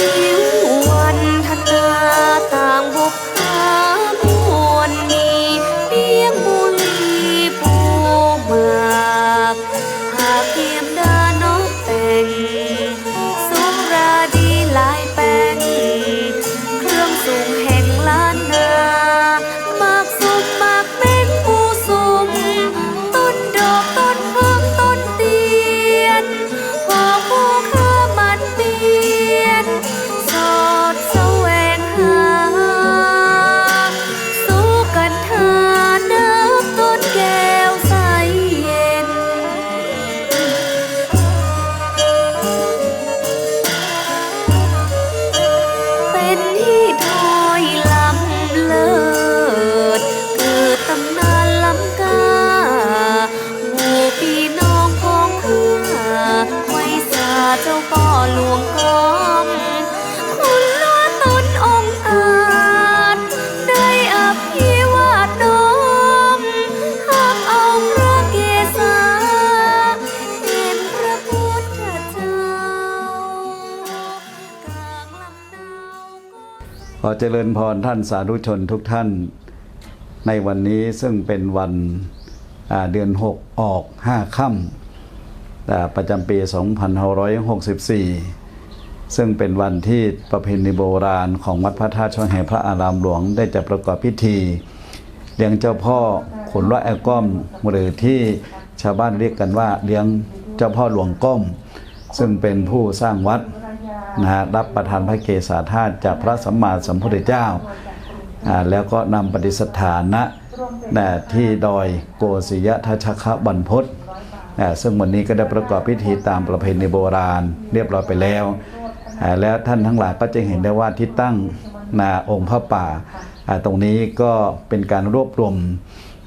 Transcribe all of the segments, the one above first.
ยิ้ววันธนาต่างบกหามวลมีเลี้ยบุรีปูมากหากเทียมได้ ขอเจริญพรท่านสาธุชนทุกท่าน ในวันนี้ซึ่งเป็นวันเดือน 6 ออก 5 ค่ำอ่าประจำปี 2564 ซึ่งเป็นวันที่ประเพณีโบราณของวัดพระธาตุช่องแห่พระอารามหลวงได้จะประกอบพิธีเลี้ยงเจ้าพ่อขุนร้อยแอลก้อมหรือที่ชาวบ้านเรียกกันว่าเลี้ยงเจ้าพ่อหลวงก้อม ซึ่งเป็นผู้สร้างวัด นะฮะรับประทานพระเกศาธาตุจากพระสัมมาสัมพุทธเจ้าอ่าแล้วก็นำปฏิสถานะนะที่ดอยโกศิยทัชคะบรรพตอ่าซึ่งวันนี้ก็ได้ประกอบพิธีตามประเพณีโบราณเรียบร้อยไปแล้ว แล้วท่านทั้งหลายก็จะเห็นได้ว่าที่ตั้งนาองค์พระป่า ตรงนี้ก็เป็นการรวบรวม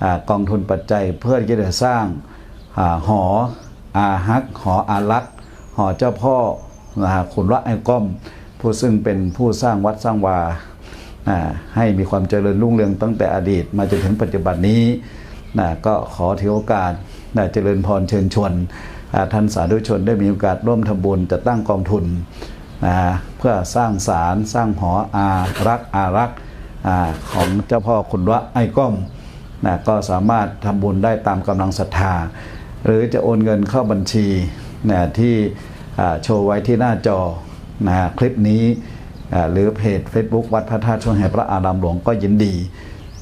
อกองทุนปัจจัยเพื่อที่จะสร้างอหออาฮักหออารักษ์หอเจ้าพ่อ นะฮะขุนละไอ้ก้อมผู้ซึ่งเป็นผู้สร้างวัดสร้างวาให้มีความเจริญรุ่งเรืองตั้งแต่อดีต มาจนถึงปัจจุบันนี้นะก็ขอถือโอกาสนะเจริญพรเชิญชวนท่านสาธุชนได้มีโอกาสร่วมทำบุญจะตั้งกองทุนนะเพื่อสร้างศาลสร้างหออารักอารักอของเจ้าพ่อขุนละไอ้ก้อมนะก็สามารถทำบุญได้ตามกำลังศรัทธา หรือจะโอนเงินเข้าบัญชีนะที่ โชว์ไว้ที่หน้าจอนะคลิปนี้หรือเพจ Facebook วัดพระธาตุช่วงแห่งพระอารามหลวงก็ยินดี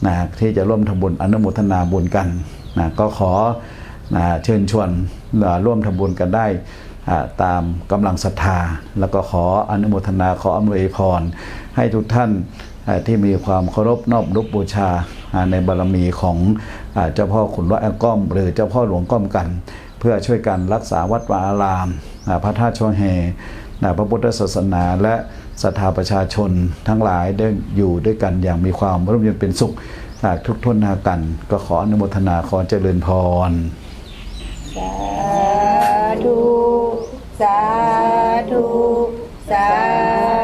นะที่จะร่วมทำบุญอนุโมทนาบุญกันนะก็ขอนะเชิญชวนนะร่วมทำบุญกันได้ตามกำลังศรัทธา แล้วก็ขออนุโมทนาขออำนวยพร ให้ทุกท่านที่มีความเคารพนอบรุบูชาในบารมีของเจ้าพ่อขุนวะแอก้อม หรือเจ้าพ่อหลวงก้อมกัน เพื่อช่วยกันรักษาวัดวาอาราม พระธาตุช่วงแห่พระพุทธศาสนาและศรัทธาประชาชนทั้งหลายได้อยู่ด้วยกันอย่างมีความร่มเย็นเป็นสุขทุกทุนนากัน ก็ขออนุโมทนาขอเจริญพร สาธุ สาธุ สาธุ